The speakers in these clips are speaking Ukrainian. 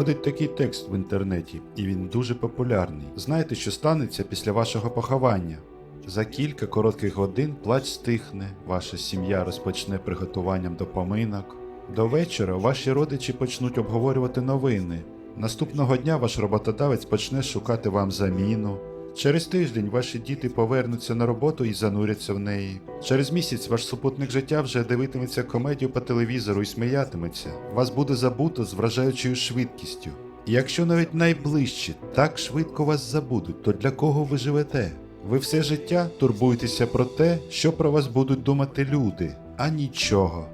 Ходить такий текст в інтернеті, і він дуже популярний. Знаєте, що станеться після вашого поховання? За кілька коротких годин плач стихне, ваша сім'я розпочне приготуванням до поминок. До вечора ваші родичі почнуть обговорювати новини. Наступного дня ваш роботодавець почне шукати вам заміну. Через тиждень ваші діти повернуться на роботу і зануряться в неї. Через місяць ваш супутник життя вже дивитиметься комедію по телевізору і сміятиметься. Вас буде забуто з вражаючою швидкістю. І якщо навіть найближчі так швидко вас забудуть, то для кого ви живете? Ви все життя турбуєтеся про те, що про вас будуть думати люди, а нічого.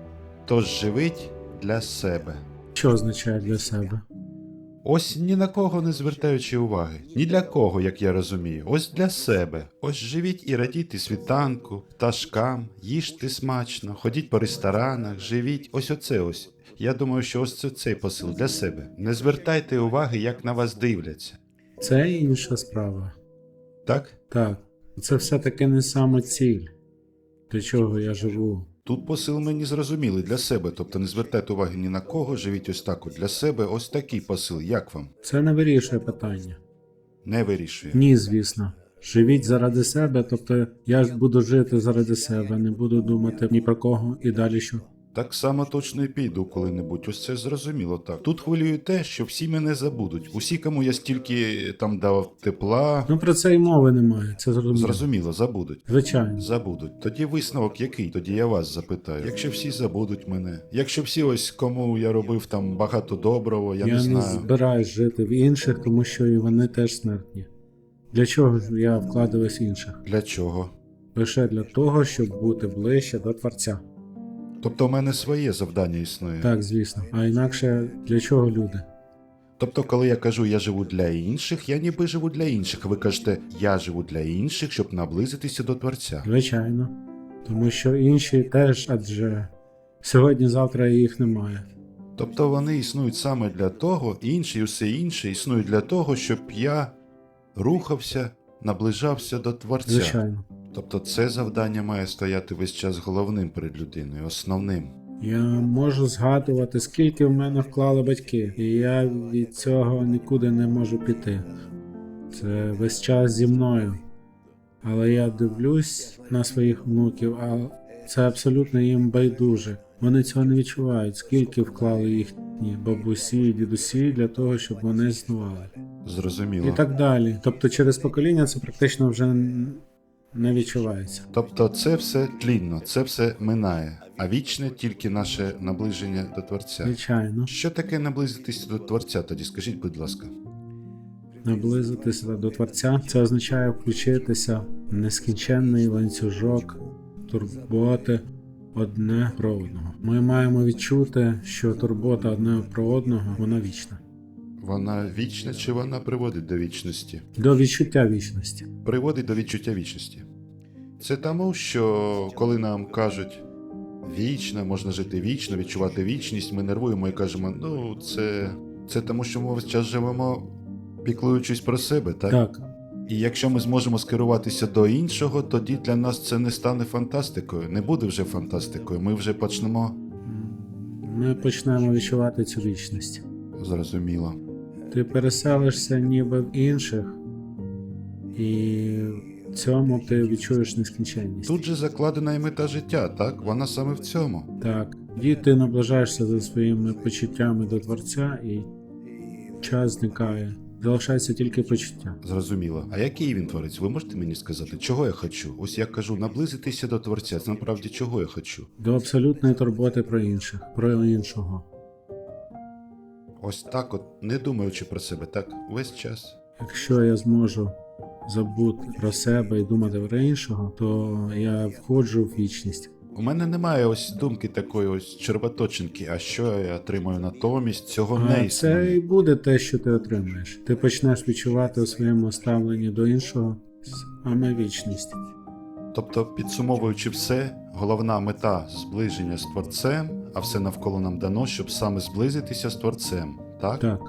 Тож живіть для себе. Що означає для себе? Ось ні на кого не звертаючи уваги. Ні для кого, як я розумію. Ось для себе. Ось живіть і радійте світанку, пташкам, їжте смачно, ходіть по ресторанах, живіть. Ось оце ось. Я думаю, що ось це цей посил для себе. Не звертайте уваги, як на вас дивляться. Це інша справа. Так? Так, це все-таки не саме ціль, для чого я живу. Тут посил мені зрозумілий для себе, тобто не звертайте уваги ні на кого, живіть ось так от для себе. Ось такий посил. Як вам? Це не вирішує питання. Не вирішує. Ні, звісно. Живіть заради себе, тобто я ж буду жити заради себе, не буду думати ні про кого і далі що. Так само точно і піду коли-небудь. Ось це зрозуміло так. Тут хвилює те, що всі мене забудуть. Усі, кому я стільки там дав тепла, Ну про це й мови немає, це зрозуміло. зрозуміло, забудуть. Звичайно. Забудуть. Тоді висновок який? Тоді я вас запитаю. Якщо всі забудуть мене, якщо всі ось кому я робив там багато доброго, я, Я, не не знаю. збираюсь жити в інших, тому що і вони теж смертні. Для чого ж я вкладаюсь в інших? Для чого? Лише для того, щоб бути ближче до Творця. Тобто в мене своє завдання існує. Так, звісно. А інакше для чого люди? Тобто, коли я кажу я живу для інших, я ніби живу для інших. Ви кажете, я живу для інших, щоб наблизитися до Творця. Звичайно. Тому що інші теж, адже сьогодні-завтра їх немає. Тобто вони існують саме для того, інші і все інше існують для того, щоб я рухався, наближався до Творця. Звичайно. Тобто це завдання має стояти весь час головним перед людиною, основним. Я можу згадувати, скільки в мене вклали батьки, і я від цього нікуди не можу піти. Це весь час зі мною. Але я дивлюсь на своїх внуків, а це абсолютно їм байдуже. Вони цього не відчувають, скільки вклали їхні бабусі і дідусі для того, щоб вони існували. Зрозуміло. І так далі. Тобто через покоління це практично вже не відчувається. Тобто це все тлінно, це все минає, а вічне тільки наше наближення до Творця. Звичайно, Що таке наблизитися до Творця? Тоді скажіть, будь ласка. наблизитися до Творця це означає включитися в нескінченний ланцюжок турботи одне про одного. Ми маємо відчути, що турбота одне про одного вона вічна. Вона вічна чи вона приводить до вічності? До відчуття вічності. Приводить до відчуття вічності. Це тому, що коли нам кажуть вічно, можна жити вічно, відчувати вічність, ми нервуємо і кажемо, ну це, це тому, що ми весь час живемо, піклуючись про себе, так? Так, І якщо ми зможемо скеруватися до іншого, тоді для нас це не стане фантастикою, не буде вже фантастикою. Ми вже почнемо ми почнемо відчувати цю вічність. зрозуміло. Ти переселишся ніби в інших, і цьому ти відчуєш нескінченність. Тут же закладена і мета життя, так? Вона саме в цьому. Так, і ти наближаєшся за своїми почуттями до Творця, і час зникає. Залишається тільки почуття. Зрозуміло. А який він творець? Ви можете мені сказати, чого я хочу? Ось я кажу, наблизитися до Творця. Це насправді чого я хочу? До абсолютної турботи про інших, про іншого. Ось так, от, не думаючи про себе, так, весь час. Якщо я зможу забути про себе і думати про іншого, то я входжу в вічність. У мене немає ось думки такої ось червоточинки, а що я отримаю натомість, цього не А це і буде те, що ти отримаєш. Ти почнеш відчувати у своєму ставленні до іншого саме вічність. Тобто, підсумовуючи все, головна мета зближення з Творцем, а все навколо нам дано, щоб саме зблизитися з Творцем. Так? Так,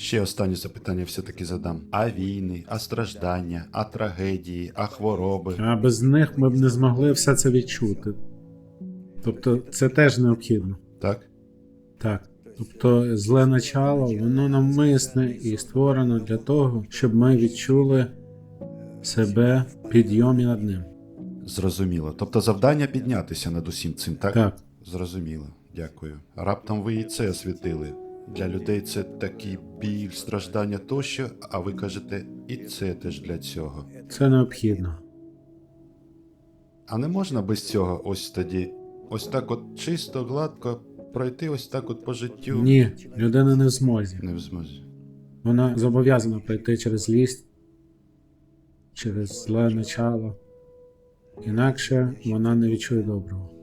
Ще останнє запитання все-таки задам. А війни, а страждання, а трагедії, а хвороби. а без них ми б не змогли все це відчути. Тобто це теж необхідно. Так? Так. Тобто зле начало, воно навмисне і створено для того, щоб ми відчули себе в підйомі над ним. Зрозуміло. Тобто завдання піднятися над усім цим, так? Так, Зрозуміло, дякую. Раптом ви і це освітили. Для людей це такий біль, страждання тощо, а ви кажете, і це теж для цього. це необхідно. А не можна без цього ось тоді, ось так от чисто, гладко пройти ось так от по життю? Ні, людина не в змозі. Не в змозі. Вона зобов'язана пройти через ліс, через зле начало. Інакше вона не відчує доброго.